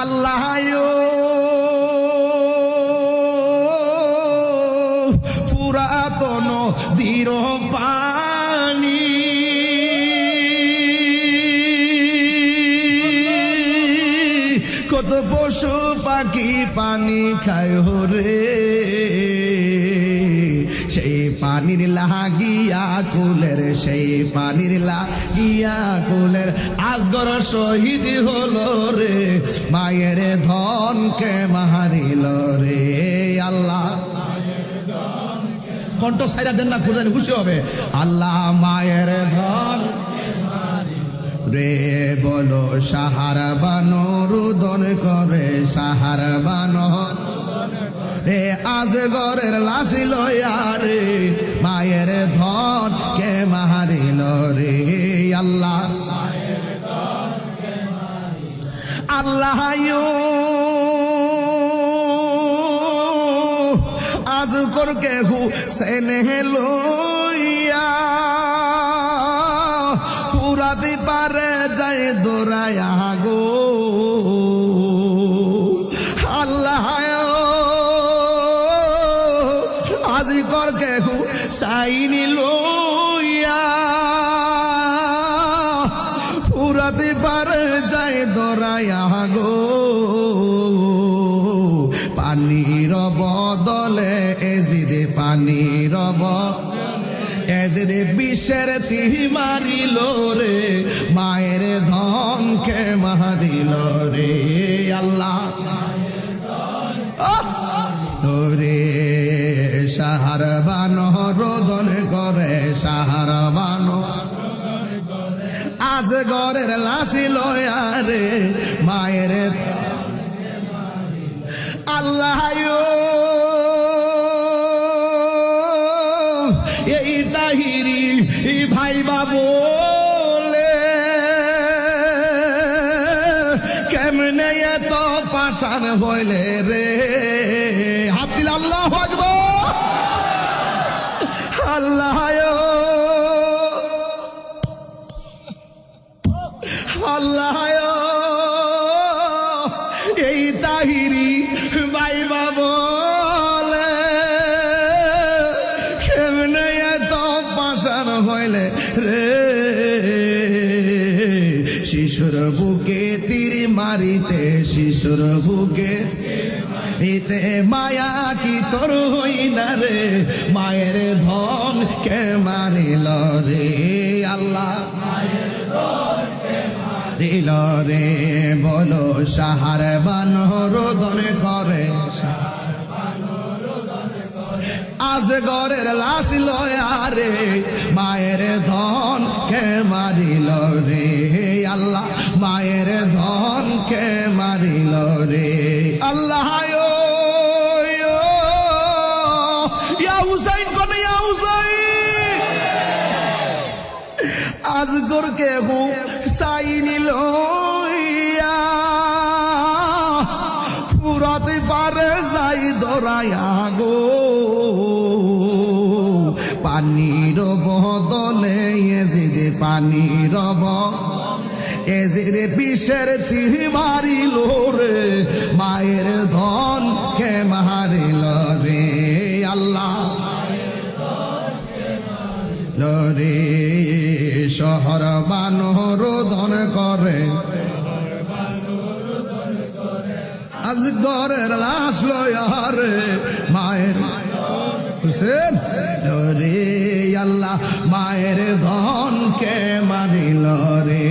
আল্লাহ পুরাতন দীর পানি কত পশু পাখি পানি খায় রে। সেই পানির লাগিয়া কুলের, সেই পানির লাগিয়া কুলের। আজগর শহীদ হলো রে, মায়ের ধনকে মারিল রে, আল্লাহ। কণ্ঠ সাইরা দেন না, খুঁজেন খুশি হবে। আল্লাহ মায়ের ধন রে বলো, সাহার বানো রুদন করে, সাহার রে, আজ গরের লাশি লয়া রে, মায়ের ধন কে মারিল রে? আল্লাহ আল্লাহ আজ কর কে হু সেনে লইয়া, ফুরাতে পারে যায় দোরায়া গো। আজি কর কে হু সাইনি লইয়া। ফুরাতে পারে যায় দরায়া গো। পানির বদলে এজিদে পানির এজিদে বিশ্বের তিহি মারিল রে। মায়ের ধনকে মারিল রে আল্লাহ। সাহার বানো রোদন করে, সাহার বানো। আজ ঘরের লাশি লয়া রে, মায়ের আল্লাহ এই তাহিরি ভাই বলে, কেমনে এত পাশান হইলে রে? হাতিল আল্লাহ আকবর। আল্লাহ আল্লাহ এই তাহিরি বাইবা কেমনে এত পাশান রে। শিশুর বুকে তীর মারিতে, শিশুর বুকে ইতে মায়া কি তোর হই না রে? মায়ের ধন কে মারিল রে আল্লাহ? রে? বলো, সাহার বান রোদন করে। আজ গরের লাশ লয়ারে মায়ের ধন কে মারিল রে? রে আল্লাহ আজগর কে হু সাইনি লইয়া ফুরাতে পারে যাই দরায়া গো। পানির বদলে এজিদে পানির এজিদে পিসের তীর মারিল রে, মায়ের ধন কে মারিল রে, আল্লাহ। রে শহর বানো রোদন করে। আজ গরের লাশ লয়ারে মায়ের রে আল্লাহ, মায়ের ধন কে মারিল রে